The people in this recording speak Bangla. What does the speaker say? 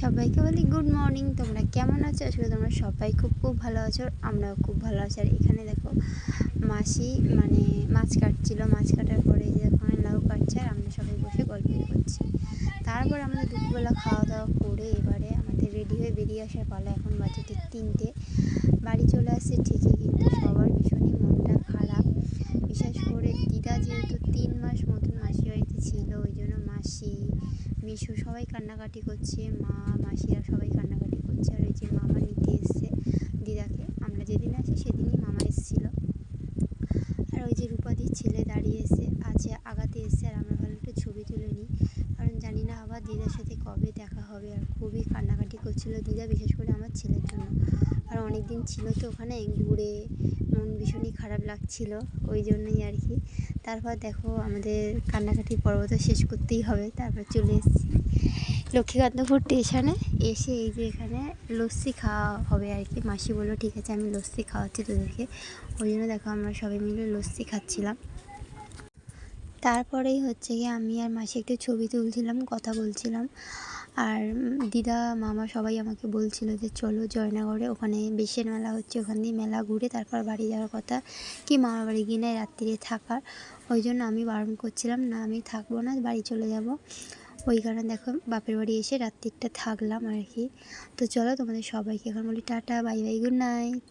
সবাইকে বলি গুড মর্নিং তোমরা কেমন আছো? আসলে তোমরা সবাই খুব খুব ভালো আছো, আমরাও খুব ভালো আছি। আর এখানে দেখো, মাসি মানে মাছ কাটছিল। মাছ কাটার পরে যে লাউ কাটছে আর আমরা সবাই বসে গল্প করছি। তারপর আমাদের দুপুরবেলা খাওয়া দাওয়া করে এবারে আমাদের রেডি হয়ে বেরিয়ে আসার পালা। এখন বাজে ঠিক তিনটে। বাড়ি চলে আসছে ঠিকই, কিন্তু সবার ভীষণই মনটা খারাপ। বিশেষ করে দিদা যেহেতু তিন মাস মতন মাসি বাড়িতে ছিল, ওই জন্য মাসি মিশু সবাই কান্নাকাটি করছে, মা, মাসিরা সবাই কান্নাকাটি করছে। আর ওই যে মামা নিতে এসছে দিদাকে, আমরা যেদিন আসি সেদিনই মামা এসেছিল। আর ওই যে রূপাদির ছেলে দাঁড়িয়ে এসে আছে আগাতে এসছে, আর আমরা ভালো একটু ছবি তুলে নিই। কারণ জানি না আবার দিদার সাথে কবে দেখা হবে, আর খুবই কান্নাকাটি করছিল দিদা, বিশেষ করে আমার আর অনেক দিন ছিল তো ওখানে, ঘুরে মন ভীষণই খারাপ লাগছিল ওই জন্যই আর কি। তারপর দেখো আমাদের কান্নাকাটি পর্ব তো শেষ করতেই হবে, তারপর চলে এসেছি লক্ষ্মীকান্তপুর স্টেশনে এসে এই যে এখানে লস্যি খাওয়া হবে আর কি। মাসি বলল, ঠিক আছে, আমি লস্যি খাওয়াচ্ছি তোদেরকে। ওই জন্য দেখো আমরা সবাই মিলে লস্যি খাচ্ছিলাম। তারপরেই হচ্ছে গিয়ে আমি আর মাসি একটু ছবি তুলছিলাম, কথা বলছিলাম। আর দিদা, মামা সবাই আমাকে বলছিল যে, চলো জয়নগরে, ওখানে বেশের মেলা হচ্ছে ওখান দিয়ে মেলা ঘুরে তারপর বাড়ি যাওয়ার কথা। কি মামার বাড়ি গিয়ে না রাত্রিরে থাকার। ওই জন্য আমি বারণ করছিলাম, না, আমি থাকব না, বাড়ি চলে যাব। ওই কারণে দেখো, বাপের বাড়ি এসে রাত্রিটা থাকলাম আর কি। তো চলো তোমাদের সবাইকে এখন বলি tata, bye bye, good night.